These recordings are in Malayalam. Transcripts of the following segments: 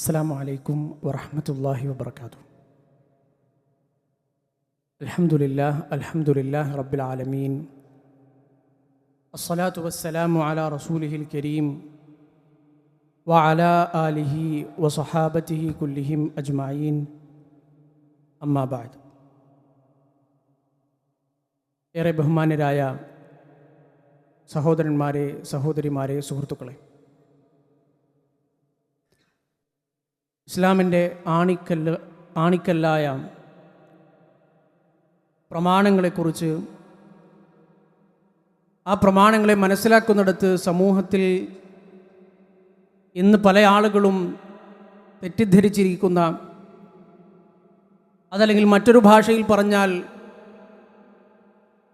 السلام عليكم ورحمة الله وبركاته الحمد لله الحمد لله رب العالمين الصلاة والسلام على رسوله الكريم وعلى آله وصحابته كلهم أجمعين أما بعد ഏറെ ബഹുമാനരായ സഹോദരന്മാരെ സഹോദരിമാരെ സുഹൃത്തുക്കളെ ഇസ്ലാമിന്റെ ആണിക്കല്ല് ആണിക്കല്ലായ പ്രമാണങ്ങളെക്കുറിച്ച് ആ പ്രമാണങ്ങളെ മനസ്സിലാക്കുന്നിടത്ത് സമൂഹത്തിൽ ഇന്ന് പല ആളുകളും തെറ്റിദ്ധരിച്ചിരിക്കുന്ന അതല്ലെങ്കിൽ മറ്റൊരു ഭാഷയിൽ പറഞ്ഞാൽ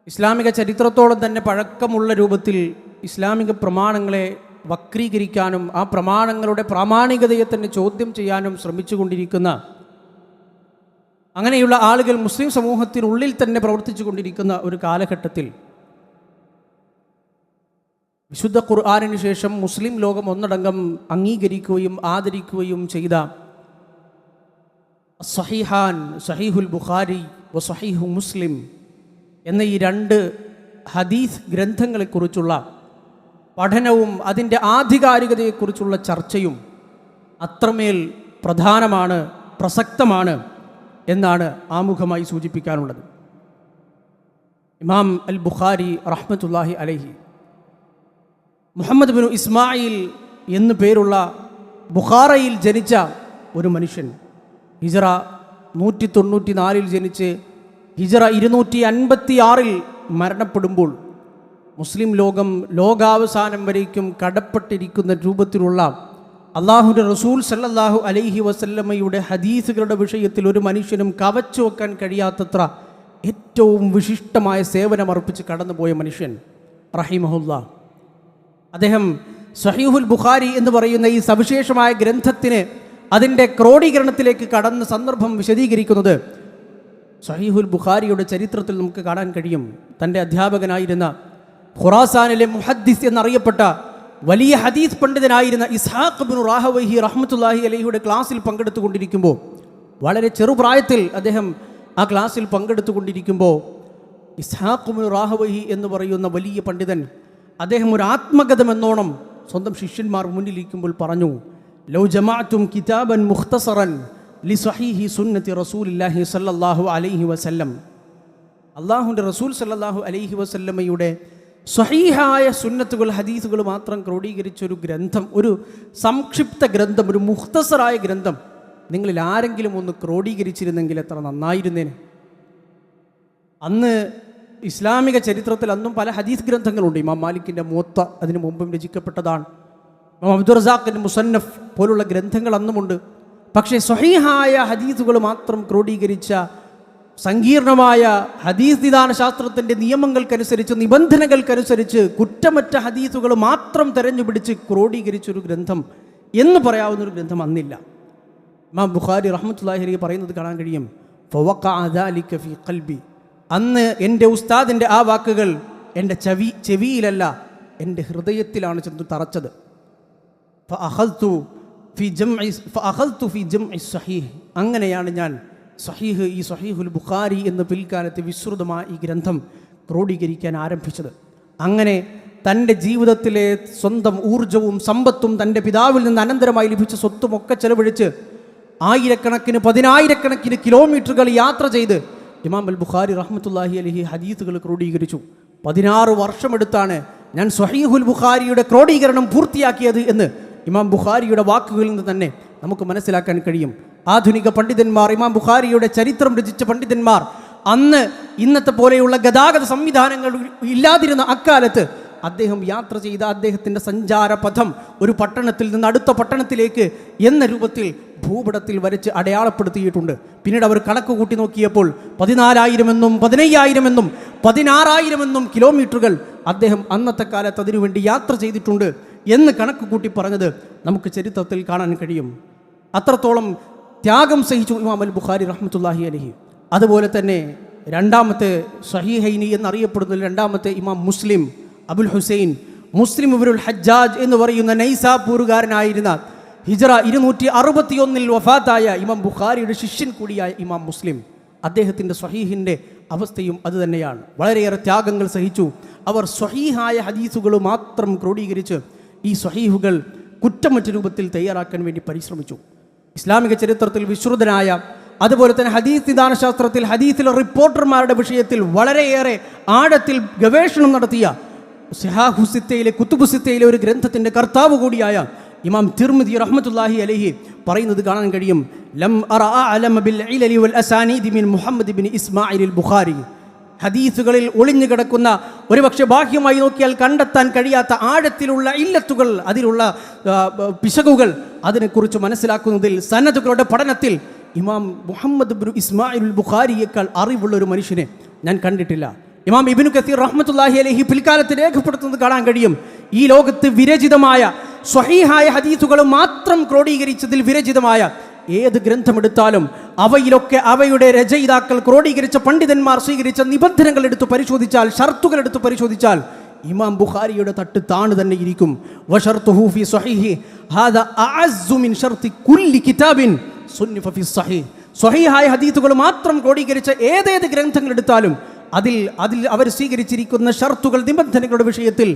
ഇസ്ലാമിക ചരിത്രത്തോളം തന്നെ പഴക്കമുള്ള രൂപത്തിൽ ഇസ്ലാമിക പ്രമാണങ്ങളെ വക്രീകരിക്കാനും ആ പ്രമാണങ്ങളുടെ പ്രാമാണികതയെ തന്നെ ചോദ്യം ചെയ്യാനും ശ്രമിച്ചുകൊണ്ടിരിക്കുന്ന അങ്ങനെയുള്ള ആളുകൾ മുസ്ലിം സമൂഹത്തിനുള്ളിൽ തന്നെ പ്രവർത്തിച്ചു കൊണ്ടിരിക്കുന്ന ഒരു കാലഘട്ടത്തിൽ വിശുദ്ധ ഖുർആാനിന് ശേഷം മുസ്ലിം ലോകം ഒന്നടങ്കം അംഗീകരിക്കുകയും ആദരിക്കുകയും ചെയ്ത സഹിഹാൻ സഹീഹുൽ ബുഖാരി സഹീഹു മുസ്ലിം എന്ന ഈ രണ്ട് ഹദീസ് ഗ്രന്ഥങ്ങളെക്കുറിച്ചുള്ള പഠനവും അതിന്റെ ആധികാരികതയെക്കുറിച്ചുള്ള ചർച്ചയും അത്രമേൽ പ്രധാനമാണ് പ്രസക്തമാണ് എന്നാണ് ആമുഖമായി സൂചിപ്പിക്കാനുള്ളത്. ഇമാം അൽ ബുഖാരി റഹ്മത്തുല്ലാഹി അലഹി മുഹമ്മദ് ബിനു ഇസ്മായിൽ എന്നു പേരുള്ള ബുഖാറയിൽ ജനിച്ച ഒരു മനുഷ്യൻ. ഹിജറ നൂറ്റി തൊണ്ണൂറ്റി നാലിൽ ജനിച്ച് ഹിജറ ഇരുന്നൂറ്റി അൻപത്തി ആറിൽ മരണപ്പെടുമ്പോൾ മുസ്ലിം ലോകം ലോകാവസാനം വരേക്കും കടപ്പെട്ടിരിക്കുന്ന രൂപത്തിലുള്ള അള്ളാഹുന്റെ റസൂൽ സല്ലല്ലാഹു അലൈഹി വസല്ലമ്മയുടെ ഹദീസുകളുടെ വിഷയത്തിൽ ഒരു മനുഷ്യനും കവച്ചു വെക്കാൻ കഴിയാത്തത്ര ഏറ്റവും വിശിഷ്ടമായ സേവനമർപ്പിച്ച് കടന്നുപോയ മനുഷ്യൻ റഹിമഹുല്ല. അദ്ദേഹം സഹീഹുൽ ബുഖാരി എന്ന് പറയുന്ന ഈ സവിശേഷമായ ഗ്രന്ഥത്തിന് അതിന്റെ ക്രോഡീകരണത്തിലേക്ക് കടന്ന സന്ദർഭം വിശദീകരിക്കുന്നത് സഹീഹുൽ ബുഖാരിയുടെ ചരിത്രത്തിൽ നമുക്ക് കാണാൻ കഴിയും. തന്റെ അധ്യാപകനായിരുന്ന ഖുറാസാനിലെ മുഹദ്ദിസ് എന്നറിയപ്പെട്ട വലിയ ഹദീസ് പണ്ഡിതനായിരുന്ന ഇസ്ഹാഖ് ബിൻ റാഹവഹി റഹ്മത്തുല്ലാഹി അലഹിയുടെ ക്ലാസ്സിൽ പങ്കെടുത്തുകൊണ്ടിരിക്കുമ്പോൾ വളരെ ചെറുപ്രായത്തിൽ അദ്ദേഹം ആ ക്ലാസ്സിൽ പങ്കെടുത്തുകൊണ്ടിരിക്കുമ്പോൾ ഇസ്ഹാഖ് ബിൻ റാഹവഹി എന്ന് പറയുന്ന വലിയ പണ്ഡിതൻ അദ്ദേഹം ഒരു ആത്മഗതമെന്നോണം സ്വന്തം ശിഷ്യന്മാർ മുന്നിലിരിക്കുമ്പോൾ പറഞ്ഞു ലൗ ജമാഅത്തും കിതാബൻ മുഖ്തസറൻ ലി സഹീഹി സുന്നത്തി റസൂലില്ലാഹി സല്ലല്ലാഹു അലൈഹി വസല്ലം. അള്ളാഹുന്റെ റസൂൽ സല്ലാഹു അലൈഹി വസല്ലമയുടെ സ്വഹീഹായ സുന്നത്തുകൾ ഹദീസുകൾ മാത്രം ക്രോഡീകരിച്ച ഒരു ഗ്രന്ഥം ഒരു സംക്ഷിപ്ത ഗ്രന്ഥം ഒരു മുഖ്തസറായ ഗ്രന്ഥം നിങ്ങളിൽ ആരെങ്കിലും ഒന്ന് ക്രോഡീകരിച്ചിരുന്നെങ്കിൽ എത്ര നന്നായിരുന്നേനെ. അന്ന് ഇസ്ലാമിക ചരിത്രത്തിൽ അന്നും പല ഹദീസ് ഗ്രന്ഥങ്ങളുണ്ട്. ഇമാം മാലിക്കിന്റെ മൂത്ത അതിനു മുമ്പും രചിക്കപ്പെട്ടതാണ്. ഇമാം അബ്ദുൾ റസാഖിന്റെ മുസന്നഫ് പോലുള്ള ഗ്രന്ഥങ്ങൾ അന്നുമുണ്ട്. പക്ഷേ സ്വഹീഹായ ഹദീസുകൾ മാത്രം ക്രോഡീകരിച്ച സങ്കീർണമായ ഹദീസ് നിദാന ശാസ്ത്രത്തിന്റെ നിയമങ്ങൾക്കനുസരിച്ച് നിബന്ധനകൾക്കനുസരിച്ച് കുറ്റമറ്റ ഹദീസുകൾ മാത്രം തെരഞ്ഞുപിടിച്ച് ക്രോഡീകരിച്ചൊരു ഗ്രന്ഥം എന്ന് പറയാവുന്നൊരു ഗ്രന്ഥം അന്നില്ല. ഇമാം ബുഖാരി റഹ്മത്തുല്ലാഹിരി പറയുന്നത് കാണാൻ കഴിയും. കൽബി അന്ന് എന്റെ ഉസ്താദിന്റെ ആ വാക്കുകൾ എന്റെ ചെവി ചെവിയിലല്ല എന്റെ ഹൃദയത്തിലാണ് ചെന്ന് തറച്ചത്. അങ്ങനെയാണ് ഞാൻ സഹീഹ് ഈ സഹീഹുൽ ബുഖാരി എന്ന പിൽക്കാലത്ത് വിശ്രുതമായ ഈ ഗ്രന്ഥം ക്രോഡീകരിക്കാൻ ആരംഭിച്ചത്. അങ്ങനെ തന്റെ ജീവിതത്തിലെ സ്വന്തം ഊർജവും സമ്പത്തും തന്റെ പിതാവിൽ നിന്ന് അനന്തരമായി ലഭിച്ച സ്വത്തും ഒക്കെ ചെലവഴിച്ച് ആയിരക്കണക്കിന് പതിനായിരക്കണക്കിന് കിലോമീറ്ററുകൾ യാത്ര ചെയ്ത് ഇമാം അൽ ബുഖാരി റഹ്മത്തുല്ലാഹി അലഹി ഹദീസുകൾ ക്രോഡീകരിച്ചു. പതിനാറ് വർഷമെടുത്താണ് ഞാൻ സഹീഹുൽ ബുഖാരിയുടെ ക്രോഡീകരണം പൂർത്തിയാക്കിയത് എന്ന് ഇമാം ബുഖാരിയുടെ വാക്കുകളിൽ നിന്ന് തന്നെ നമുക്ക് മനസ്സിലാക്കാൻ കഴിയും. ആധുനിക പണ്ഡിതന്മാർ ഇമാം ബുഖാരിയുടെ ചരിത്രം രചിച്ച പണ്ഡിതന്മാർ അന്ന് ഇന്നത്തെ പോലെയുള്ള ഗതാഗത സംവിധാനങ്ങൾ ഇല്ലാതിരുന്ന അക്കാലത്ത് അദ്ദേഹം യാത്ര ചെയ്ത അദ്ദേഹത്തിന്റെ സഞ്ചാരപഥം ഒരു പട്ടണത്തിൽ നിന്ന് അടുത്ത പട്ടണത്തിലേക്ക് എന്ന രൂപത്തിൽ ഭൂപടത്തിൽ വരച്ച് അടയാളപ്പെടുത്തിയിട്ടുണ്ട്. പിന്നീട് അവർ കണക്ക് കൂട്ടി നോക്കിയപ്പോൾ പതിനാലായിരം എന്നും പതിനയ്യായിരം എന്നും പതിനാറായിരം എന്നും കിലോമീറ്ററുകൾ അദ്ദേഹം അന്നത്തെ കാലത്ത് അതിനുവേണ്ടി യാത്ര ചെയ്തിട്ടുണ്ട് എന്ന് കണക്ക് കൂട്ടി പറഞ്ഞത് നമുക്ക് ചരിത്രത്തിൽ കാണാൻ കഴിയും. അത്രത്തോളം ത്യാഗം സഹിച്ചു ഇമാം അൽ ബുഖാരി റഹ്മത്തുല്ലാഹി അലഹി. അതുപോലെ തന്നെ രണ്ടാമത്തെ സഹീഹൈനി എന്നറിയപ്പെടുന്ന രണ്ടാമത്തെ ഇമാം മുസ്ലിം അബുൽ ഹുസൈൻ മുസ്ലിം ഇബുൽ ഹജ്ജാജ് എന്ന് പറയുന്ന നൈസാപൂരുകാരനായിരുന്ന ഹിജറ ഇരുന്നൂറ്റി അറുപത്തിയൊന്നിൽ വഫാത്തായ ഇമാം ബുഖാരിയുടെ ശിഷ്യൻ കൂടിയായ ഇമാം മുസ്ലിം. അദ്ദേഹത്തിന്റെ സ്വഹീഹിന്റെ അവസ്ഥയും അതുതന്നെയാണ് വളരെയേറെ ത്യാഗങ്ങൾ സഹിച്ചു. അവർ സ്വഹീഹായ ഹദീസുകൾ മാത്രം ക്രോഡീകരിച്ച് ഈ സ്വഹീഹുകൾ കുറ്റമറ്റ രൂപത്തിൽ തയ്യാറാക്കാൻ വേണ്ടി പരിശ്രമിച്ചു. ഇസ്ലാമിക ചരിത്രത്തിൽ വിശ്രുതനായ അതുപോലെ തന്നെ ഹദീസ് നിദാനശാസ്ത്രത്തിൽ ഹദീസിലെ റിപ്പോർട്ടർമാരുടെ വിഷയത്തിൽ വളരെയേറെ ആഴത്തിൽ ഗവേഷണം നടത്തിയ സിഹാഹുസിത്തയിലെ കുത്തുബുസിത്തയിലെ ഒരു ഗ്രന്ഥത്തിന്റെ കർത്താവ് കൂടിയായ ഇമാം തിർമുദി റഹ്മത്തുല്ലാഹി അലഹി പറയുന്നത് കാണാൻ കഴിയും. ലം അറ അലമ ബിൽ ഇലലി വൽ അസാനീദി മിൻ മുഹമ്മദ് ബിൻ ഇസ്മായിൽ ബുഖാരി. ഹദീസുകളിൽ ഒളിഞ്ഞു കിടക്കുന്ന ഒരുപക്ഷെ ബാഹ്യമായി നോക്കിയാൽ കണ്ടെത്താൻ കഴിയാത്ത ആഴത്തിലുള്ള ഇല്ലത്തുകൾ അതിലുള്ള പിശകുകൾ അതിനെക്കുറിച്ച് മനസ്സിലാക്കുന്നതിൽ സന്നദ്ധകളുടെ പഠനത്തിൽ ഇമാം മുഹമ്മദ് ഇസ്മായിൽ ബുഖാരിയേക്കാൾ അറിവുള്ള ഒരു മനുഷ്യനെ ഞാൻ കണ്ടിട്ടില്ല. ഇമാം ഇബിനു കസീർ റഹ്മത്തുല്ലാഹി അലഹി പിൽക്കാലത്ത് രേഖപ്പെടുത്തുന്നത് കാണാൻ കഴിയും. ഈ ലോകത്ത് വിരചിതമായ സ്വഹീഹായ ഹദീസുകൾ മാത്രം ക്രോഡീകരിച്ചതിൽ വിരചിതമായ ഏത് ഗ്രന്ഥമെടുത്താലും അവയിലൊക്കെ അവയുടെ രചയിതാക്കൾ ക്രോഡീകരിച്ച പണ്ഡിതന്മാർ സ്വീകരിച്ച നിബന്ധനകൾ എടുത്ത് പരിശോധിച്ചാൽ ഷർത്തുകൾ എടുത്ത് പരിശോധിച്ചാൽ ഇമാം ബുഖാരിയുടെ തട്ട് താണ് തന്നെ ഇരിക്കും. വശർത്തുഹു ഫി സ്വഹീഹി. ഹാദ അഅസ്സു മിൻ ഷർത്തി കുല്ലി കിതാബിൻ സ്വഹീഹായ ഹദീത്തുകൾ മാത്രം ക്രോഡീകരിച്ച ഏതേത് ഗ്രന്ഥങ്ങൾ എടുത്താലും അതിൽ അതിൽ അവർ സ്വീകരിച്ചിരിക്കുന്ന ഷർത്തുകൾ നിബന്ധനകളുടെ വിഷയത്തിൽ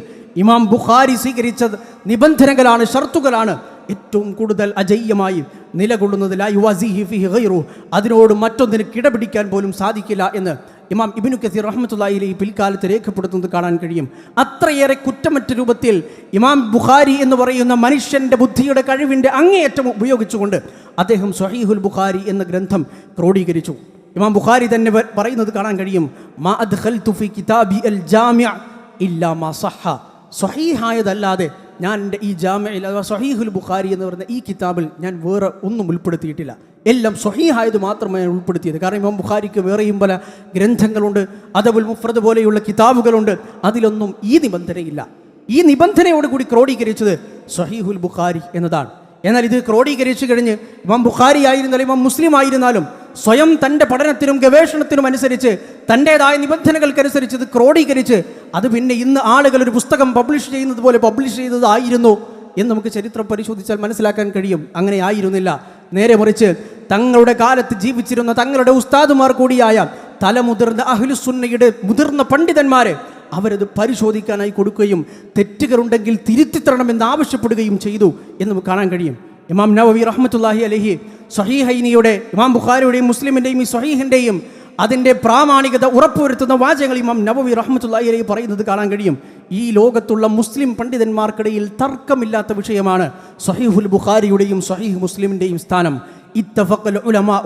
ഇമാം ബുഖാരി സ്വീകരിച്ച നിബന്ധനകളാണ് ഷർത്തുകളാണ്. ഏറ്റവും കൂടുതൽ അജയ്യമായി നിലകൊള്ളുന്നതിലായി അതിനോട് മറ്റൊന്നിന് കിടപിടിക്കാൻ പോലും സാധിക്കില്ല എന്ന് ഇമാം ഇബിനു കസീർ റഹ്മത്തുള്ളാഹിലെ ഈ പിൽക്കാലത്ത് രേഖപ്പെടുത്തുന്നത് കാണാൻ കഴിയും. അത്രയേറെ കുറ്റമറ്റ രൂപത്തിൽ ഇമാം ബുഖാരി എന്ന് പറയുന്ന മനുഷ്യന്റെ ബുദ്ധിയുടെ കഴിവിന്റെ അങ്ങേയറ്റം ഉപയോഗിച്ചുകൊണ്ട് അദ്ദേഹം സ്വഹീഹുൽ ബുഖാരി എന്ന ഗ്രന്ഥം ക്രോഡീകരിച്ചു. ഇമാം ബുഖാരി തന്നെ പറയുന്നത് കാണാൻ കഴിയും. മാ അദ്ഖൽതു തുഫി കിതാബി അൽ ജാമ്യ ഇല്ലാ മാ സഹ സ്വഹീഹായതല്ലാതെ ഞാൻ എന്റെ ഈ ജാമ്യയിൽ അഥവാ സൊഹീഹുൽ ബുഖാരി എന്ന് പറയുന്ന ഈ കിതാബിൽ ഞാൻ വേറെ ഒന്നും ഉൾപ്പെടുത്തിയിട്ടില്ല. എല്ലാം സൊഹീഹായത് മാത്രമേ ഞാൻ ഉൾപ്പെടുത്തിയത്. കാരണം ഇമാം ബുഖാരിക്ക് വേറെയും പല ഗ്രന്ഥങ്ങളുണ്ട്. അതബുൽ മുഫ്രദ് പോലെയുള്ള കിതാബുകളുണ്ട്. അതിലൊന്നും ഈ നിബന്ധനയില്ല. ഈ നിബന്ധനയോട് കൂടി ക്രോഡീകരിച്ചത് സ്വഹീഹുൽ ബുഖാരി എന്നതാണ്. എന്നാൽ ഇത് ക്രോഡീകരിച്ചു കഴിഞ്ഞ് ഇമാം ബുഖാരി ആയിരുന്നാലും ഇമാം മുസ്ലിം ആയിരുന്നാലും സ്വയം തന്റെ പഠനത്തിനും ഗവേഷണത്തിനും അനുസരിച്ച് തന്റേതായ നിബന്ധനകൾക്കനുസരിച്ച് ഇത് ക്രോഡീകരിച്ച് അത് പിന്നെ ഇന്ന് ആളുകൾ ഒരു പുസ്തകം പബ്ലിഷ് ചെയ്യുന്നത് പോലെ പബ്ലിഷ് ചെയ്തതായിരുന്നു എന്ന് നമുക്ക് ചരിത്രം പരിശോധിച്ചാൽ മനസ്സിലാക്കാൻ കഴിയും. അങ്ങനെ ആയിരുന്നില്ല. നേരെ മറിച്ച് തങ്ങളുടെ കാലത്ത് ജീവിച്ചിരുന്ന തങ്ങളുടെ ഉസ്താദുമാർ കൂടിയായ തലമുതിർന്ന അഹ്ലുസുന്നയുടെ മുതിർന്ന പണ്ഡിതന്മാർ അവരത് പരിശോധിക്കാനായി കൊടുക്കുകയും തെറ്റുകളുണ്ടെങ്കിൽ തിരുത്തിത്തരണമെന്ന് ആവശ്യപ്പെടുകയും ചെയ്തു എന്ന് നമുക്ക് കാണാൻ കഴിയും. ഇമാം നവവി റഹ്മത്തുല്ലാഹി അലഹി സഹീഹൈനിയുടെ ഇമാം ബുഖാരിയുടെയും മുസ്ലിമിൻ്റെയും ഈ സഹീഹിൻ്റെയും അതിൻ്റെ പ്രാമാണികത ഉറപ്പുവരുത്തുന്ന വാചകങ്ങൾ ഇമാം നവവി റഹ്മത്തുല്ലാഹി അലഹി പറയുന്നത് കാണാൻ കഴിയും ഈ ലോകത്തുള്ള മുസ്ലിം പണ്ഡിതന്മാർക്കിടയിൽ തർക്കമില്ലാത്ത വിഷയമാണ് സഹീഹുൽ ബുഖാരിയുടെയും സഹീഹ് മുസ്ലിമിൻ്റെയും സ്ഥാനം اتفق العلماء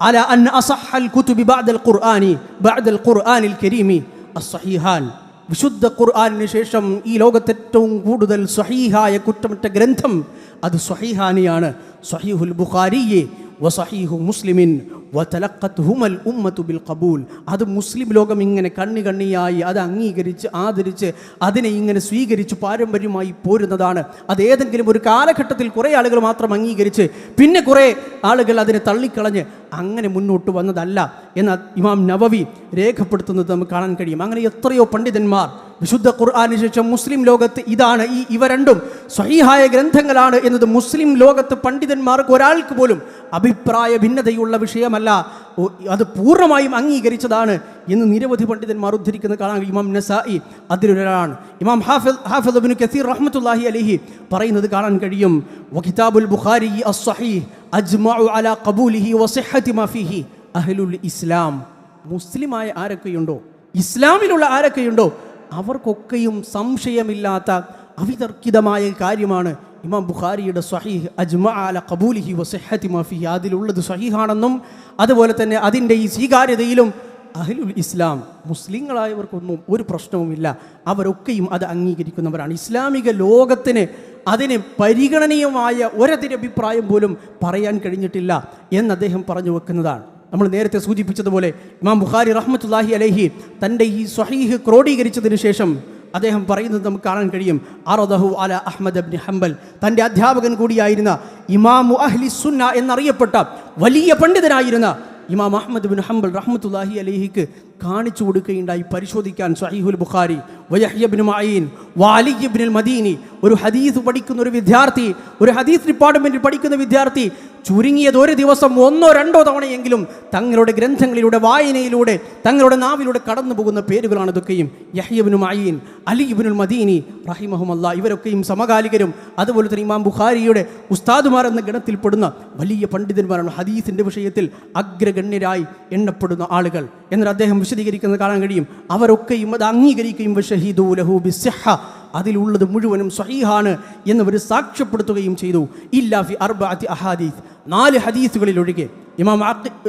على أن أصح الكتب بعد القرآن بعد القرآن الكريم الصحيحان വിശുദ്ധ ഖുർആാനിന് ശേഷം ഈ ലോകത്ത് ഏറ്റവും കൂടുതൽ സ്വഹീഹായ കുറ്റമറ്റ ഗ്രന്ഥം അത് സ്വഹീഹാനിയാണ്. സ്വഹീഹുൽ ബുഖാരിയെ വ വസഹീഹു മുസ്ലിമിൻ വതലഖത്ത് ഹുമൽ ഉമ്മത്തു ബിൽ ഖബൂൽ. അത് മുസ്ലിം ലോകം ഇങ്ങനെ കണ്ണി കണ്ണിയായി അത് അംഗീകരിച്ച് ആദരിച്ച് അതിനെ ഇങ്ങനെ സ്വീകരിച്ച് പാരമ്പര്യമായി പോരുന്നതാണ്. അത് ഏതെങ്കിലും ഒരു കാലഘട്ടത്തിൽ കുറേ ആളുകൾ മാത്രം അംഗീകരിച്ച് പിന്നെ കുറേ ആളുകൾ അതിനെ തള്ളിക്കളഞ്ഞ് അങ്ങനെ മുന്നോട്ട് വന്നതല്ല എന്ന ഇമാം നവവി രേഖപ്പെടുത്തുന്നത് നമുക്ക് കാണാൻ കഴിയും. അങ്ങനെ എത്രയോ പണ്ഡിതന്മാർ വിശുദ്ധ ഖുർആാനു ശേഷം മുസ്ലിം ലോകത്ത് ഇതാണ് ഈ ഇവ രണ്ടും സ്വഹീഹായ ഗ്രന്ഥങ്ങളാണ് എന്നത് മുസ്ലിം ലോകത്ത് പണ്ഡിതന്മാർക്ക് ഒരാൾക്ക് പോലും അഭിപ്രായ ഭിന്നതയുള്ള വിഷയമല്ല. ഓ, അത് പൂർണമായും അംഗീകരിച്ചതാണ് എന്ന് നിരവധി പണ്ഡിതന്മാർ ഉദ്ധരിക്കുന്ന കാണാൻ ഇമാം നസായി അതിലൊരാളാണ്. ഇമാം ഹാഫിദ് ഹാഫിദ് കസീർ റഹ്മത്തുല്ലാഹി അലഹി പറയുന്നത് കാണാൻ കഴിയും. വഖിതാബുൽ ബുഖാരി അജ്മഉ അലാ ഖബൂലിഹി വസിഹത്തി മാ ഫീഹി. അഹ്ലുൽ ഇസ്ലാം മുസ്ലിമായ ആരൊക്കെയുണ്ടോ? ഇസ്ലാമിലുള്ള ആരൊക്കെയുണ്ടോ? അവർക്കൊക്കെയും സംശയമില്ലാത്ത അവിതർക്കിതമായ കാര്യമാണ്. ഇമാം ബുഖാരിയുടെ സ്വഹീഹ് അജ്മ അല ഖബൂലിഹി വസിഹത്തി മഫി അതിലുള്ളത് സ്വഹീഹാണെന്നും അതുപോലെ തന്നെ അതിന്റെ ഈ സ്വീകാര്യതയിലും അഹ്ലുൽ ഇസ്ലാം മുസ്ലിങ്ങളായവർക്കൊന്നും ഒരു പ്രശ്നവുമില്ല. അവരൊക്കെയും അത് അംഗീകരിക്കുന്നവരാണ്. ഇസ്ലാമിക ലോകത്തിന് അതിന് പരിഗണനീയമായ ഒരതിരഭിപ്രായം പോലും പറയാൻ കഴിഞ്ഞിട്ടില്ല എന്ന് അദ്ദേഹം പറഞ്ഞു വെക്കുന്നതാണ്. നമ്മൾ നേരത്തെ സൂചിപ്പിച്ചതുപോലെ ഇമാം ബുഖാരി റഹ്മത്തുല്ലാഹി അലഹി തന്റെ ഈ സ്വഹീഹ് ക്രോഡീകരിച്ചതിന് ശേഷം അദ്ദേഹം പറയുന്നത് നമുക്ക് കാണാൻ കഴിയും. അറദഹു അല അഹമ്മദ് അബ്നി ഹംബൽ. തന്റെ അധ്യാപകൻ കൂടിയായിരുന്ന ഇമാമു അഹ്ലി സുന്ന എന്നറിയപ്പെട്ട വലിയ പണ്ഡിതനായിരുന്ന ഇമാം അഹമ്മദ് ബിൻ ഹംബൽ റഹ്മത്തുല്ലാഹി അലഹിക്ക് കാണിച്ചു കൊടുക്കുകയുണ്ടായി പരിശോധിക്കാൻ സഹീഹുൽ ബുഖാരി. വയഹ്യബിൻ മഈൻ വാലിബിൻ മദീനി. ഒരു ഹദീസ് പഠിക്കുന്ന ഒരു വിദ്യാർത്ഥി ഒരു ഹദീസ് ഡിപ്പാർട്ട്മെന്റിൽ പഠിക്കുന്ന വിദ്യാർത്ഥി ചുരുങ്ങിയത് ഒരു ദിവസം ഒന്നോ രണ്ടോ തവണയെങ്കിലും തങ്ങളുടെ ഗ്രന്ഥങ്ങളിലൂടെ വായനയിലൂടെ തങ്ങളുടെ നാവിലൂടെ കടന്നു പോകുന്ന പേരുകളാണ് ഇതൊക്കെയും. യഹ്യബിനു മഈൻ അലി ഇബ്നുൽ മദീനി റഹിമഹുമല്ല ഇവരൊക്കെയും സമകാലികരും അതുപോലെ തന്നെ ഇമാം ബുഖാരിയുടെ ഉസ്താദുമാർ എന്ന ഗണത്തിൽപ്പെടുന്ന വലിയ പണ്ഡിതന്മാരാണ് ഹദീസിന്റെ വിഷയത്തിൽ അഗ്രഗണ്യരായി എണ്ണപ്പെടുന്ന ആളുകൾ. എന്നാൽ അദ്ദേഹം വിശദീകരിക്കുന്നത് കാണാൻ കഴിയും. അവരൊക്കെയും അത് അംഗീകരിക്കുകയും അതിലുള്ളത് മുഴുവനും സ്വഹീഹാണ് എന്നവർ സാക്ഷ്യപ്പെടുത്തുകയും ചെയ്തു. ഇല്ലാഫി അർബഅത്തി അഹാദീസ്. നാല് ഹദീസുകളിൽ ഒഴികെ. ഇമാം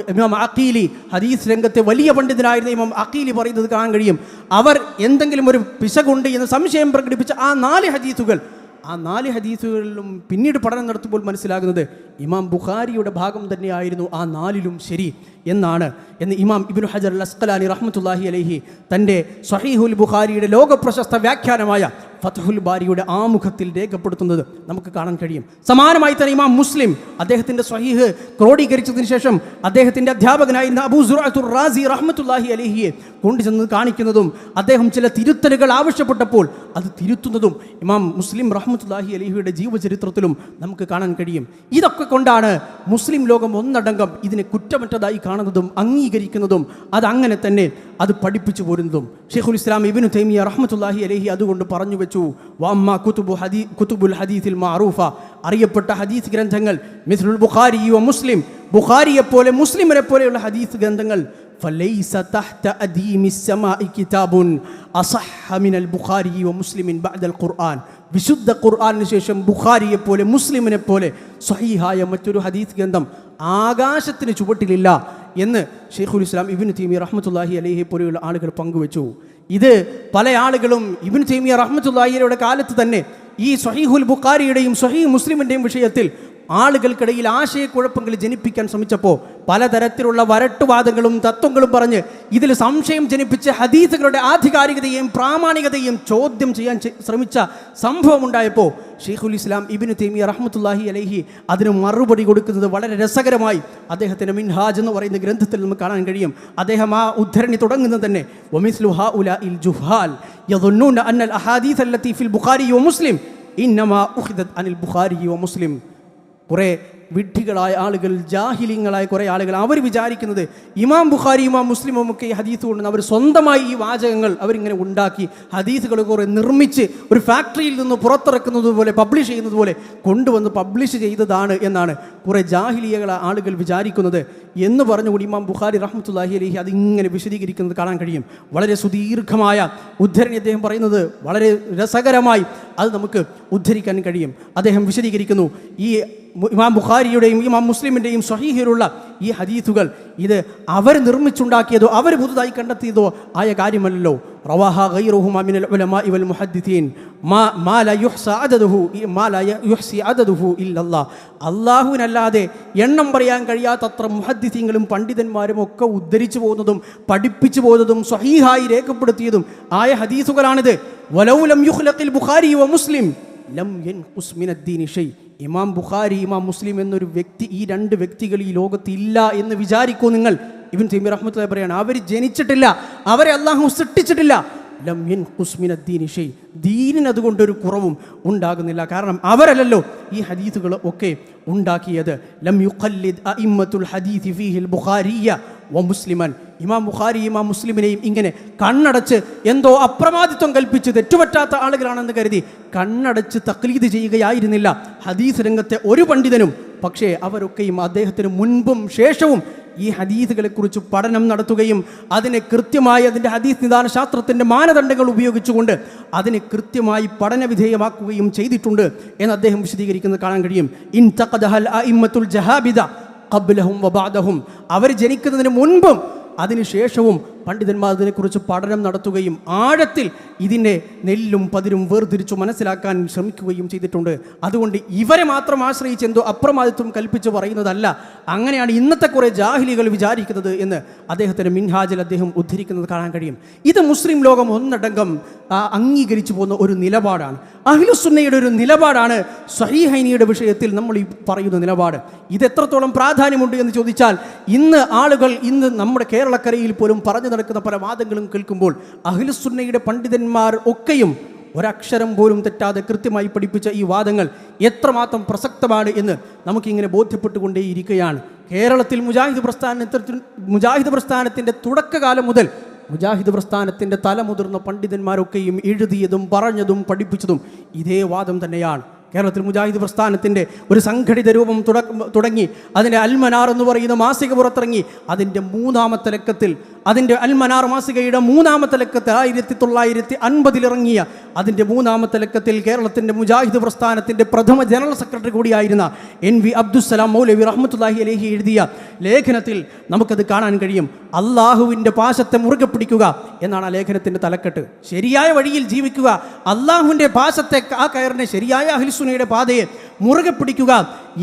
ഇമാം അഖീലി ഹദീസ് രംഗത്തെ വലിയ പണ്ഡിതനായിരുന്ന ഇമാം അഖീലി പറയുന്നത് കാണാൻ കഴിയും. അവർ എന്തെങ്കിലും ഒരു പിശകുണ്ട് എന്ന് സംശയം പ്രകടിപ്പിച്ച ആ നാല് ഹദീസുകൾ ആ നാല് ഹദീസുകളിലും പിന്നീട് പഠനം നടത്തുമ്പോൾ മനസ്സിലാകുന്നത് ഇമാം ബുഖാരിയുടെ ഭാഗം തന്നെയായിരുന്നു ആ നാലിലും ശരി എന്നാണ്. എന്ന് ഇമാം ഇബ്നു ഹജർ അൽ അസ്കലാനി റഹ്മത്തുല്ലാഹി അലഹി തന്റെ സഹീഹുൽ ബുഖാരിയുടെ ലോകപ്രശസ്ത വ്യാഖ്യാനമായ ഫതഹുൽ ബാരിയുടെ ആമുഖത്തിൽ രേഖപ്പെടുത്തുന്നത് നമുക്ക് കാണാൻ കഴിയും. സമാനമായി തന്നെ ഇമാം മുസ്ലിം അദ്ദേഹത്തിന്റെ സ്വഹീഹ് ക്രോഡീകരിച്ചതിന് ശേഷം അദ്ദേഹത്തിന്റെ അധ്യാപകനായിരുന്ന അബൂ സുറാത്തുർ റാസി റഹ്മത്തുല്ലാഹി അലഹിയെ കൊണ്ടുചെന്ന് കാണിക്കുന്നതും അദ്ദേഹം ചില തിരുത്തലുകൾ ആവശ്യപ്പെട്ടപ്പോൾ അത് തിരുത്തുന്നതും ഇമാം മുസ്ലിം റഹ്മത്തുല്ലാഹി അലഹിയുടെ ജീവചരിത്രത്തിലും നമുക്ക് കാണാൻ കഴിയും. ഇതൊക്കെ കൊണ്ടാണ് മുസ്ലിം ലോകം ഒന്നടങ്കം ഇതിനെ കുറ്റമറ്റതായി കാണുന്നതും അംഗീകരിക്കുന്നതും അത് അങ്ങനെ തന്നെ അത് പഠിപ്പിച്ചു പോരുന്നതും. ഷെയ്ഖുൽ ഇസ്ലാം ഇബിനു തൈമിയ റഹ്മത്തുല്ലാഹി അലഹി അതുകൊണ്ട് പറഞ്ഞു വെച്ചു വാമ്മ കുത്തുബു ഹദീ കുത്തുബുൽ ഹദീസിൽ മാറൂഫ അറിയപ്പെട്ട ഹദീസ് ഗ്രന്ഥങ്ങൾ മിസ്ലുൽ ബുഖാരി വ മുസ്ലിം ബുഖാരിയെ പോലെ മുസ്ലിമിനെ പോലെയുള്ള ഹദീസ് ഗ്രന്ഥങ്ങൾ فليس تحت أديم السماء كتاب أصح من البخاري ومسلم بعد القرآن വിശുദ്ധ ഖുർആാനിന് ശേഷം ബുഖാരിയെ പോലെ മുസ്ലിമിനെ പോലെ സ്വഹീഹായ മറ്റൊരു ഹദീസ് ഗ്രന്ഥം ആകാശത്തിന് ചുവട്ടിലില്ല എന്ന് ഷെയ്ഖുൽ ഇസ്ലാം ഇബിൻ തീമി റഹ്മത്തുല്ലാഹി അലഹി പോലെയുള്ള ആളുകൾ പങ്കുവച്ചു ഇത് പല ആളുകളും ഇബിൻ തീമിയ റഹ്മത്തുല്ലാഹിയുടെ കാലത്ത് തന്നെ ഈ സ്വഹീഹുൽ ബുഖാരിയുടെയും സഹീ മുസ്ലിമിന്റെയും വിഷയത്തിൽ ആളുകൾക്കിടയിൽ ആശയക്കുഴപ്പങ്ങൾ ജനിപ്പിക്കാൻ ശ്രമിച്ചപ്പോൾ പലതരത്തിലുള്ള വരട്ടുവാദങ്ങളും തത്വങ്ങളും പറഞ്ഞ് ഇതിൽ സംശയം ജനിപ്പിച്ച് ഹദീസുകളുടെ ആധികാരികതയും പ്രാമാണികതയും ചോദ്യം ചെയ്യാൻ ശ്രമിച്ച സംഭവം ഉണ്ടായപ്പോൾ ഷെയ്ഖുൽ ഇസ്ലാം ഇബിന് തേമിയ റഹ്മത്തുല്ലാഹി അലഹി അതിന് മറുപടി കൊടുക്കുന്നത് വളരെ രസകരമായി അദ്ദേഹത്തിന്റെ മിൻഹാജ് എന്ന് പറയുന്ന ഗ്രന്ഥത്തിൽ നമുക്ക് കാണാൻ കഴിയും. അദ്ദേഹം ആ ഉദ്ധരണി തുടങ്ങുന്നത് തന്നെ ഒമിസ്ലുഹ ഉല ഇൽ അന്നൽ ഫിൽ ബുഖാരി മുസ്ലിം ഇന്നമാ അനിൽ ബുഖാരി മുസ്ലിം. കുറേ വിഡ്ഢികളായ ആളുകൾ ജാഹിലിങ്ങളായ കുറേ ആളുകൾ. അവർ വിചാരിക്കുന്നത് ഇമാം ബുഖാരി ഇമാം മുസ്ലിമും ഒക്കെ ഈ ഹദീസ് കൊണ്ടുവന്ന് അവർ സ്വന്തമായി ഈ വാചകങ്ങൾ അവരിങ്ങനെ ഉണ്ടാക്കി ഹദീസുകൾ കുറേ നിർമ്മിച്ച് ഒരു ഫാക്ടറിയിൽ നിന്ന് പുറത്തിറക്കുന്നത് പോലെ പബ്ലിഷ് ചെയ്യുന്നത് പോലെ കൊണ്ടുവന്ന് പബ്ലിഷ് ചെയ്തതാണ് എന്നാണ് കുറേ ജാഹിലിയകളെ ആളുകൾ വിചാരിക്കുന്നത്. എന്ന് പറഞ്ഞുകൂടി ഇമാം ബുഖാരി റഹ്മത്തുല്ലാഹി അലഹി അതിങ്ങനെ വിശദീകരിക്കുന്നത് കാണാൻ കഴിയും. വളരെ സുദീർഘമായ ഉദ്ധരണി അദ്ദേഹം പറയുന്നത് വളരെ രസകരമായി അത് നമുക്ക് ഉദ്ധരിക്കാൻ കഴിയും. അദ്ദേഹം വിശദീകരിക്കുന്നു. ഈ ഇമാം ബുഖാരിയുടെയും ഇമാം മുസ്ലിമിന്റെയും സ്വഹീഹിലുള്ള ഈ ഹദീസുകൾ ഇത് അവർ നിർമ്മിച്ചുണ്ടാക്കിയതോ അവർ പുതുതായി കണ്ടെത്തിയതോ ആയ കാര്യമല്ലോ റവാഹ മിനൽ മാ മാ ല മാ ലാ എണ്ണം പറയാൻ കഴിയാത്തത്ര മുഹദ്ദിസീങ്ങളും പണ്ഡിതന്മാരും ഒക്കെ ഉദ്ധരിച്ചു പോകുന്നതും പഠിപ്പിച്ചു പോകുന്നതും സ്വഹീഹായി രേഖപ്പെടുത്തിയതും ആയ ഹദീസുകളാണിത്. വലൗലം യുഖ്ലഖിൽ ബുഖാരി മുസ്ലിം ലം മിനദ്ദീനി ഷൈ. ഇമാം ബുഖാരി ഇമാം മുസ്ലിം എന്നൊരു വ്യക്തി ഈ രണ്ട് വ്യക്തികൾ ഈ ലോകത്ത് ഇല്ല എന്ന് വിചാരിക്കൂ നിങ്ങൾ. ഇബിൻ തീമി റഹ്മത്ത് പറയാണ് അവർ ജനിച്ചിട്ടില്ല അവരെ അള്ളാഹു സൃഷ്ടിച്ചിട്ടില്ല. ലം ഹുസ്മിൻ മിനദ്ദീനി ഷൈ. ദീനിന് അതുകൊണ്ടൊരു കുറവും ഉണ്ടാകുന്നില്ല. കാരണം അവരല്ലല്ലോ ഈ ഹദീസുകൾ ഒക്കെ ഉണ്ടാക്കിയത്. ലം യുഖല്ലിദ് അഇമ്മത്തുൽ ഹദീസ് ഫീഹിൽ ബുഖാരിയ വ മുസ്ലിമൻ. ഇമാം ബുഖാരി ഇമാം മുസ്ലിമിനെയും ഇങ്ങനെ കണ്ണടച്ച് എന്തോ അപ്രമാദിത്വം കൽപ്പിച്ച് തെറ്റുപറ്റാത്ത ആളുകളാണെന്ന് കരുതി കണ്ണടച്ച് തക്ലീദ് ചെയ്യുകയായിരുന്നില്ല. ഹദീസ് രംഗത്തെ ഒരു പണ്ഡിതനും പക്ഷേ അവരൊക്കെയും അദ്ദേഹത്തിന് മുൻപും ശേഷവും ഈ ഹദീസുകളെക്കുറിച്ച് പഠനം നടത്തുകയും അതിനെ കൃത്യമായി അതിന്റെ ഹദീസ് നിദാന ശാസ്ത്രത്തിന്റെ മാനദണ്ഡങ്ങൾ ഉപയോഗിച്ചുകൊണ്ട് അതിനെ കൃത്യമായി പഠനവിധേയമാക്കുകയും ചെയ്തിട്ടുണ്ട് എന്ന് അദ്ദേഹം വിശദീകരിക്കുന്നത് കാണാൻ കഴിയും. ഇൻ തഖദഹൽ അഇമ്മത്തുൽ ജഹാബിദ ഖബ്ലഹും വബാദഹും അവർ ജനിക്കുന്നതിന് മുൻപും അതിനുശേഷവും പണ്ഡിതന്മാർ ഇതിനെക്കുറിച്ച് പഠനം നടത്തുകയും ആഴത്തിൽ ഇതിന്റെ നെല്ലും പതിരും വേർതിരിച്ചു മനസ്സിലാക്കാൻ ശ്രമിക്കുകയും ചെയ്തിട്ടുണ്ട്. അതുകൊണ്ട് ഇവരെ മാത്രം ആശ്രയിച്ച് എന്തോ അപ്രമാദിത്വം കൽപ്പിച്ച് പറയുന്നതല്ല. അങ്ങനെയാണ് ഇന്നത്തെ കുറേ ജാഹിലികൾ വിചാരിക്കുന്നത് എന്ന് അദ്ദേഹത്തിന്റെ മിൻഹാജിൽ അദ്ദേഹം ഉദ്ധരിക്കുന്നത് കാണാൻ കഴിയും. ഇത് മുസ്ലിം ലോകം ഒന്നടങ്കം അംഗീകരിച്ചു പോകുന്ന ഒരു നിലപാടാണ്. അഹിലുസുന്നയുടെ ഒരു നിലപാടാണ് സഹീഹൈനിയുടെ വിഷയത്തിൽ നമ്മൾ ഈ പറയുന്ന നിലപാട്. ഇത് എത്രത്തോളം പ്രാധാന്യമുണ്ട് എന്ന് ചോദിച്ചാൽ ഇന്ന് ആളുകൾ ഇന്ന് നമ്മുടെ കേരളക്കരയിൽ പോലും പറഞ്ഞു നടക്കുന്ന പല വാദങ്ങളും കേൾക്കുമ്പോൾ അഖിലുസുന്നയുടെ പണ്ഡിതന്മാർ ഒക്കെയും ഒരക്ഷരം പോലും തെറ്റാതെ കൃത്യമായി പഠിപ്പിച്ച ഈ വാദങ്ങൾ എത്രമാത്രം പ്രസക്തമാണ് എന്ന് നമുക്കിങ്ങനെ ബോധ്യപ്പെട്ടുകൊണ്ടേയിരിക്കുകയാണ്. കേരളത്തിൽ മുജാഹിദ് പ്രസ്ഥാനത്തിൽ മുജാഹിദ് പ്രസ്ഥാനത്തിന്റെ തുടക്കകാലം മുതൽ മുജാഹിദ് പ്രസ്ഥാനത്തിന്റെ തലമുതിർന്ന പണ്ഡിതന്മാരൊക്കെയും എഴുതിയതും പറഞ്ഞതും പഠിപ്പിച്ചതും ഇതേ വാദം തന്നെയാണ്. കേരളത്തിൽ മുജാഹിദ് പ്രസ്ഥാനത്തിന്റെ ഒരു സംഘടിത രൂപം തുടങ്ങി അതിന്റെ അൽമനാർ എന്ന് പറയുന്ന മാസിക പുറത്തിറങ്ങി അതിന്റെ മൂന്നാമത്തെ ലക്കത്തിൽ അതിന്റെ അൽമനാർ മാസികയുടെ മൂന്നാമത്തെ ലക്കത്തിൽ ആയിരത്തി തൊള്ളായിരത്തി അൻപതിലിറങ്ങിയ അതിന്റെ മൂന്നാമത്തെ ലക്കത്തിൽ കേരളത്തിന്റെ മുജാഹിദ് പ്രസ്ഥാനത്തിന്റെ പ്രഥമ ജനറൽ സെക്രട്ടറി കൂടിയായിരുന്ന എൻ വി അബ്ദുസ്സലാം മൗലവി റഹ്മത്തുല്ലാഹി അലഹി എഴുതിയ ലേഖനത്തിൽ നമുക്കത് കാണാൻ കഴിയും. അള്ളാഹുവിന്റെ പാശത്തെ മുറുകെ പിടിക്കുക എന്നാണ് ആ ലേഖനത്തിന്റെ തലക്കെട്ട്. ശരിയായ വഴിയിൽ ജീവിക്കുക അള്ളാഹുവിന്റെ പാശത്തെ ആ കയറിനെ ശരിയായ അഹിൽസുനയുടെ പാതയെ മുറുകെ പിടിക്കുക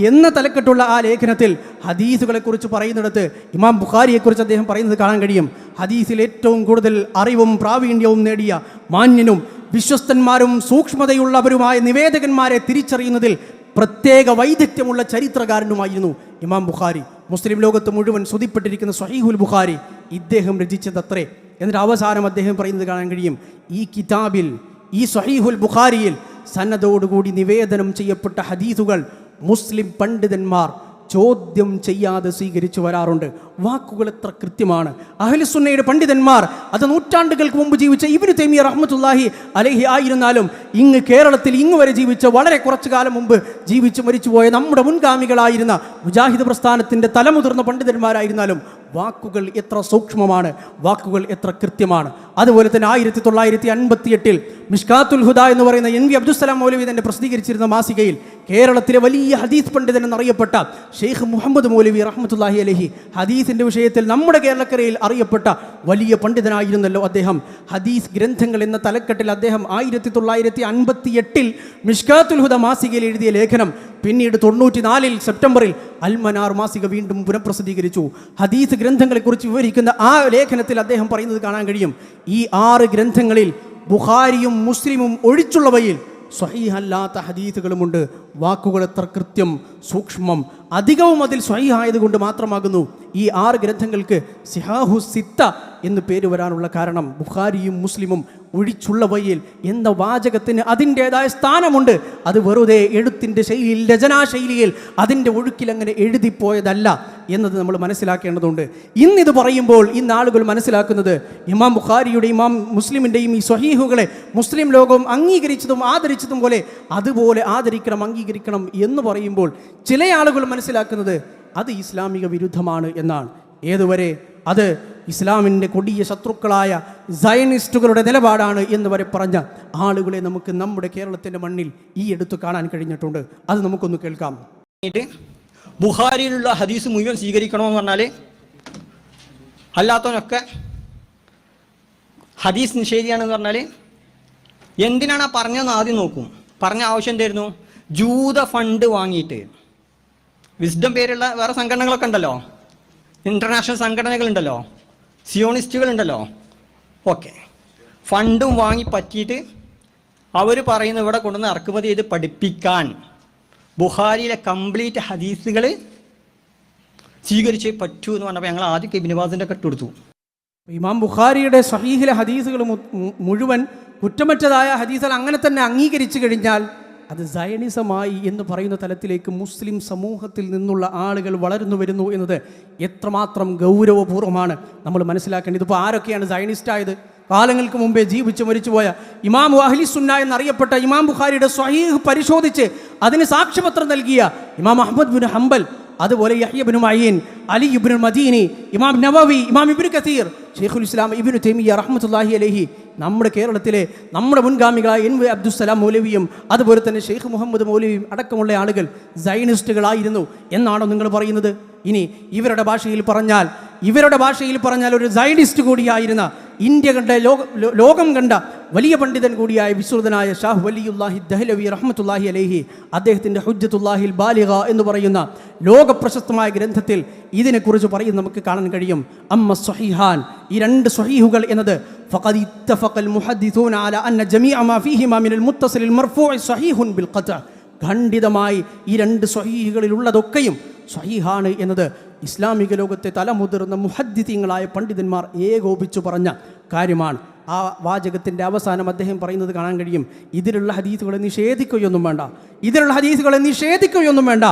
എന്ന തലക്കെട്ടുള്ള ആ ലേഖനത്തിൽ ഹദീസുകളെ കുറിച്ച് പറയുന്നിടത്ത് ഇമാം ബുഖാരിയെക്കുറിച്ച് അദ്ദേഹം പറയുന്നത് കാണാൻ കഴിയും. ഹദീസിൽ ഏറ്റവും കൂടുതൽ അറിവും പ്രാവീണ്യവും നേടിയ മാന്യനും വിശ്വസ്തന്മാരും സൂക്ഷ്മതയുള്ളവരുമായ നിവേദകന്മാരെ തിരിച്ചറിയുന്നതിൽ പ്രത്യേക വൈദഗ്ധ്യമുള്ള ചരിത്രകാരനുമായിരുന്നു ഇമാം ബുഖാരി. മുസ്ലിം ലോകത്ത് മുഴുവൻ സ്തുതിപ്പെട്ടിരിക്കുന്ന സഹീഹുൽ ബുഖാരി ഇദ്ദേഹം രചിച്ചതത്രേ എന്നിട്ട് അവസാനം അദ്ദേഹം പറയുന്നത് കാണാൻ കഴിയും. ഈ കിതാബിൽ ഈ സഹീഹുൽ ബുഖാരിയിൽ സന്നദ്ധോടുകൂടി നിവേദനം ചെയ്യപ്പെട്ട ഹദീസുകൾ മുസ്ലിം പണ്ഡിതന്മാർ ചോദ്യം ചെയ്യാതെ സ്വീകരിച്ചു വരാറുണ്ട്. വാക്കുകൾ എത്ര കൃത്യമാണ്. അഹലിസുന്നയുടെ പണ്ഡിതന്മാർ അത് നൂറ്റാണ്ടുകൾക്ക് മുമ്പ് ജീവിച്ച ഇബിന് തൈമിയ റഹ്മത്തുല്ലാഹി അലഹി ആയിരുന്നാലും ഇങ്ങ് കേരളത്തിൽ ഇങ്ങ് വരെ ജീവിച്ച വളരെ കുറച്ചു കാലം മുമ്പ് ജീവിച്ച് മരിച്ചുപോയ നമ്മുടെ മുൻഗാമികളായിരുന്ന മുജാഹിദ് പ്രസ്ഥാനത്തിന്റെ തലമുതിർന്ന പണ്ഡിതന്മാരായിരുന്നാലും വാക്കുകൾ എത്ര സൂക്ഷ്മമാണ് വാക്കുകൾ എത്ര കൃത്യമാണ്. അതുപോലെ തന്നെ ആയിരത്തി തൊള്ളായിരത്തി അൻപത്തി എട്ടിൽ മിഷ്കാത്തുൽ ഹുദ എന്ന് പറയുന്ന എൻ വി അബ്ദുസ്സലാം മൗലവി തന്നെ പ്രസിദ്ധീകരിച്ചിരുന്ന മാസികയിൽ കേരളത്തിലെ വലിയ ഹദീസ് പണ്ഡിതൻ എന്നറിയപ്പെട്ട ഷെയ്ഖ് മുഹമ്മദ് മൗലവി റഹ്മത്തുല്ലാഹി അലഹി ഹദീസിന്റെ വിഷയത്തിൽ നമ്മുടെ കേരളക്കരയിൽ അറിയപ്പെട്ട വലിയ പണ്ഡിതനായിരുന്നല്ലോ അദ്ദേഹം. ഹദീസ് ഗ്രന്ഥങ്ങൾ എന്ന തലക്കെട്ടിൽ അദ്ദേഹം ആയിരത്തി തൊള്ളായിരത്തി അൻപത്തി എട്ടിൽ മിഷ്കാത്തുൽ ഹുദ മാസികയിൽ എഴുതിയ ലേഖനം പിന്നീട് തൊണ്ണൂറ്റിനാലിൽ സെപ്റ്റംബറിൽ അൽമനാർ മാസിക വീണ്ടും പുനഃപ്രസിദ്ധീകരിച്ചു. ഹദീസ് ഗ്രന്ഥങ്ങളെക്കുറിച്ച് വിവരിക്കുന്ന ആ ലേഖനത്തിൽ അദ്ദേഹം പറയുന്നത് കാണാൻ കഴിയും. ഈ ആറ് ഗ്രന്ഥങ്ങളിൽ ബുഖാരിയും മുസ്ലിമും ഒഴിച്ചുള്ളവയിൽ സ്വഹീഹല്ലാത്ത ഹദീസുകളുമുണ്ട്. വാക്കുകൾ എത്ര കൃത്യം സൂക്ഷ്മം. അധികവും അതിൽ സ്വഹീഹായതുകൊണ്ട് മാത്രമാകുന്നു. ഈ ആറ് ഗ്രന്ഥങ്ങൾക്ക് സിഹാഹു സിത്ത എന്ന് പേര് വരാനുള്ള കാരണം ബുഖാരിയും മുസ്ലിമും ഒഴിച്ചുള്ള വയ്യിൽ എന്ന വാചകത്തിന് അതിന്റെതായ സ്ഥാനമുണ്ട്. അത് വെറുതെ എഴുത്തിന്റെ ശൈലിയിൽ രചനാശൈലിയിൽ അതിന്റെ ഒഴുക്കിൽ അങ്ങനെ എഴുതിപ്പോയതല്ല എന്നത് നമ്മൾ മനസ്സിലാക്കേണ്ടതുണ്ട്. ഇന്നിത് പറയുമ്പോൾ ഇന്ന് ആളുകൾ മനസ്സിലാക്കുന്നത് ഇമാം ബുഖാരിയുടെ ഇമാം മുസ്ലിമിന്റെയും ഈ സ്വഹീഹുകളെ മുസ്ലിം ലോകം അംഗീകരിച്ചതും ആദരിച്ചതും പോലെ അതുപോലെ ആദരിക്കണം അംഗീകരിക്കണം എന്ന് പറയുമ്പോൾ ചില ആളുകൾ മനസ്സിലാക്കുന്നത് അത് ഇസ്ലാമിക വിരുദ്ധമാണ് എന്നാണ്. ഏതുവരെ? അത് ഇസ്ലാമിന്റെ കൊടിയ ശത്രുക്കളായ സയനിസ്റ്റുകളുടെ നിലപാടാണ് എന്ന് വരെ പറഞ്ഞ ആളുകളെ നമുക്ക് നമ്മുടെ കേരളത്തിന്റെ മണ്ണിൽ ഈ എടുത്തു കാണാൻ കഴിഞ്ഞിട്ടുണ്ട്. അത് നമുക്കൊന്ന് കേൾക്കാം. ബുഹാരിയിലുള്ള ഹദീസ് മുഴുവൻ സ്വീകരിക്കണമെന്ന് പറഞ്ഞാൽ അല്ലാത്തവനൊക്കെ ഹദീസ് നിഷേധിയാണെന്ന് പറഞ്ഞാൽ എന്തിനാണ് ആ പറഞ്ഞതെന്ന് ആദ്യം നോക്കും. പറഞ്ഞ ആവശ്യം എന്തായിരുന്നു? ജൂത ഫണ്ട് വാങ്ങിയിട്ട്. വിസ്ഡം പേരുള്ള വേറെ സംഘടനകളൊക്കെ ഉണ്ടല്ലോ. ഇന്റർനാഷണൽ സംഘടനകളുണ്ടല്ലോ. സിയോണിസ്റ്റുകളുണ്ടല്ലോ. ഓക്കെ. ഫണ്ടും വാങ്ങി പറ്റിയിട്ട് അവർ പറയുന്ന ഇവിടെ കൊണ്ടുവന്ന് ഇറക്കുമതി ചെയ്ത് പഠിപ്പിക്കാൻ. ബുഹാരിയിലെ കംപ്ലീറ്റ് ഹദീസുകൾ സ്വീകരിച്ചേ പറ്റൂ എന്ന് പറഞ്ഞപ്പോൾ ഞങ്ങൾ ആദ്യം കെബിനിവാസിന്റെ കൊടുത്തു. ഇമാം ബുഖാരിയുടെ സഹീഹിലെ ഹദീസുകൾ മുഴുവൻ കുറ്റമറ്റതായ ഹദീസുകൾ അങ്ങനെ തന്നെ അംഗീകരിച്ചു കഴിഞ്ഞാൽ അത് സയനിസമായി എന്ന് പറയുന്ന തലത്തിലേക്ക് മുസ്ലിം സമൂഹത്തിൽ നിന്നുള്ള ആളുകൾ വളർന്നു വരുന്നു എന്നത് എത്രമാത്രം ഗൗരവപൂർവമാണ് നമ്മൾ മനസ്സിലാക്കേണ്ടത്. ഇതിപ്പോൾ ആരൊക്കെയാണ് സയണിസ്റ്റായത് കാലങ്ങൾക്ക് മുമ്പേ ജീവിച്ച് മരിച്ചുപോയ ഇമാം വാഹലി സുന്ന എന്നറിയപ്പെട്ട ഇമാം ബുഖാരിയുടെ സ്വഹീഹ് പരിശോധിച്ച് അതിന് സാക്ഷ്യപത്രം നൽകിയ ഇമാം അഹമ്മദ് ബിൻ ഹംബൽ അതുപോലെ യഹ്യബിനു മയ്യൻ അലി ഇബ്നുൽ മദീനി ഇമാം നവവി ഇമാം ഇബിൻ കസീർ ഷെയ്ഖുൽ ഇസ്ലാം ഇബ്നു തൈമിയ റഹ്മത്തുള്ളാഹി അലഹി നമ്മുടെ കേരളത്തിലെ നമ്മുടെ മുൻഗാമികളായ എൻ വി അബ്ദുസ്സലാം മൗലവിയും അതുപോലെ തന്നെ ഷെയ്ഖ് മുഹമ്മദ് മൗലവിയും അടക്കമുള്ള ആളുകൾ സൈനിസ്റ്റുകളായിരുന്നു എന്നാണോ നിങ്ങൾ പറയുന്നത്? ഇനി ഇവരുടെ ഭാഷയിൽ പറഞ്ഞാൽ ഇവരുടെ ഭാഷയിൽ പറഞ്ഞാൽ ഒരു സൈനിസ്റ്റ് കൂടിയായിരുന്ന ഇന്ത്യ കണ്ട ലോകം കണ്ട വലിയ പണ്ഡിതൻ കൂടിയായ വിശ്രുതനായ ഷാഹ് വലിയുല്ലാഹി ദഹ്ലവി റഹ്മത്തുല്ലാഹി അലൈഹി അദ്ദേഹത്തിൻ്റെ ഹുജ്ജത്തുല്ലാഹിൽ ബാലിക എന്ന് പറയുന്ന ലോക പ്രശസ്തമായ ഗ്രന്ഥത്തിൽ ഇതിനെക്കുറിച്ച് പറയും നമുക്ക് കാണാൻ കഴിയും അമ്മ സ്വഹീഹാൻ ഈ രണ്ട് സ്വഹീഹുകൾ എന്നത് فقد اتفق المحدثون على أن جميع ما فيهما من المتصل المرفوع صحيح بالقطع ഖണ്ഡിതമായി ഈ രണ്ട് സ്വഹീഹുകളിലുള്ളതൊക്കെയും സ്വഹീഹാണ് എന്നത് ഇസ്ലാമിക ലോകത്തെ തലമുതിർന്ന മുഹദ്ദിത്യങ്ങളായ പണ്ഡിതന്മാർ ഏകോപിച്ചു പറഞ്ഞ കാര്യമാണ്. ആ വാചകത്തിന്റെ അവസാനം അദ്ദേഹം പറയുന്നത് കാണാൻ കഴിയും. ഇതിലുള്ള ഹദീസുകളെ നിഷേധിക്കുകയൊന്നും വേണ്ട. ഇതിലുള്ള ഹദീസുകളെ നിഷേധിക്കുകയൊന്നും വേണ്ട.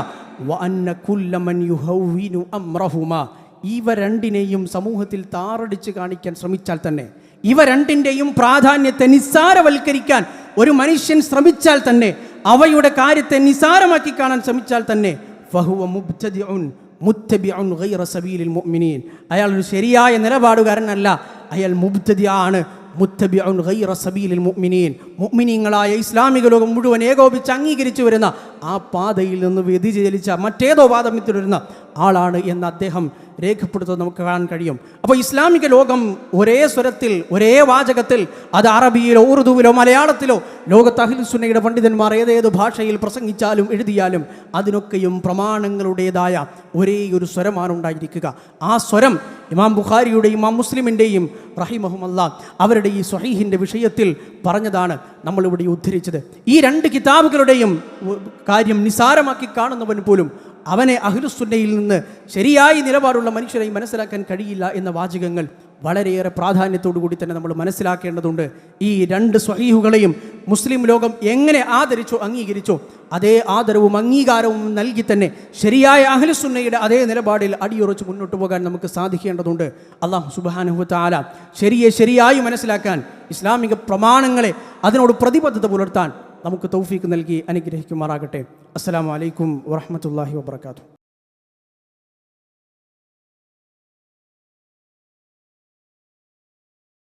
ഇവ രണ്ടിനെയും സമൂഹത്തിൽ താറടിച്ച് കാണിക്കാൻ ശ്രമിച്ചാൽ തന്നെ ഇവ രണ്ടിന്റെയും പ്രാധാന്യത്തെ നിസ്സാരവൽക്കരിക്കാൻ ഒരു മനുഷ്യൻ ശ്രമിച്ചാൽ തന്നെ അവയുടെ കാര്യത്തെ നിസ്സാരമാക്കി കാണാൻ ശ്രമിച്ചാൽ തന്നെ ഫഹുവ മുബ്തദിഉൻ മുത്തബിഉൻ ഗൈറ സബീലിൽ മുഅ്മിനീൻ. അയാൾ ഒരു ശരിയായ നിലപാടുകാരനല്ല. അയാൾ മുബ്തദിയാണ് മുത്തബിഉൻ ഗൈറ സബീലിൽ മുഅ്മിനീൻ. മുഅ്മിനീങ്ങളായ ഇസ്ലാമിക ലോകം മുഴുവൻ ഏകോപിച്ച് അംഗീകരിച്ചു വരുന്ന ആ പാതയിൽ നിന്ന് വ്യതിചലിച്ച മറ്റേതോ പാദം വരുന്ന ആളാണ് എന്ന് അദ്ദേഹം രേഖപ്പെടുത്തുന്നത് നമുക്ക് കാണാൻ കഴിയും. അപ്പോൾ ഇസ്ലാമിക ലോകം ഒരേ സ്വരത്തിൽ ഒരേ വാചകത്തിൽ അത് അറബിയിലോ ഉറുദുവിലോ മലയാളത്തിലോ ലോകത്ത് അഹിൽസുന്നയുടെ പണ്ഡിതന്മാർ ഏതേത് ഭാഷയിൽ പ്രസംഗിച്ചാലും എഴുതിയാലും അതിനൊക്കെയും പ്രമാണങ്ങളുടേതായ ഒരേ ഒരു സ്വരമാണ് ഉണ്ടായിരിക്കുക. ആ സ്വരം ഇമാം ബുഖാരിയുടെയും ഇമാം മുസ്ലിമിന്റെയും റഹിമഹുമല്ല അവരുടെ ഈ സ്വഹീഹിന്റെ വിഷയത്തിൽ പറഞ്ഞതാണ് നമ്മളിവിടെ ഉദ്ധരിച്ചത്. ഈ രണ്ട് കിതാബുകളുടെയും കാര്യം നിസാരമാക്കി കാണുന്നവൻ പോലും അവനെ അഹിലുസുന്നയിൽ നിന്ന് ശരിയായി നിലപാടുള്ള മനുഷ്യരായി മനസ്സിലാക്കാൻ കഴിയില്ല എന്ന വാചകങ്ങൾ വളരെയേറെ പ്രാധാന്യത്തോടു കൂടി തന്നെ നമ്മൾ മനസ്സിലാക്കേണ്ടതുണ്ട്. ഈ രണ്ട് സ്വഹീഹുകളെയും മുസ്ലിം ലോകം എങ്ങനെ ആദരിച്ചോ അംഗീകരിച്ചോ അതേ ആദരവും അംഗീകാരവും നൽകി തന്നെ ശരിയായ അഹ്ലുസുന്നയുടെ അതേ നിലപാടിൽ അടിയുറച്ച് മുന്നോട്ട് പോകാൻ നമുക്ക് സാധിക്കേണ്ടതുണ്ട്. അള്ളാഹു സുബാനുഹു താല ശരിയെ ശരിയായി മനസ്സിലാക്കാൻ ഇസ്ലാമിക പ്രമാണങ്ങളെ അതിനോട് പ്രതിബദ്ധത പുലർത്താൻ നമുക്ക് തൗഫീക്ക് നൽകി അനുഗ്രഹിക്കുമാറാകട്ടെ. അസ്സാം വലൈക്കും വറഹ്മത്തുള്ളാഹി വബർക്കാത്തു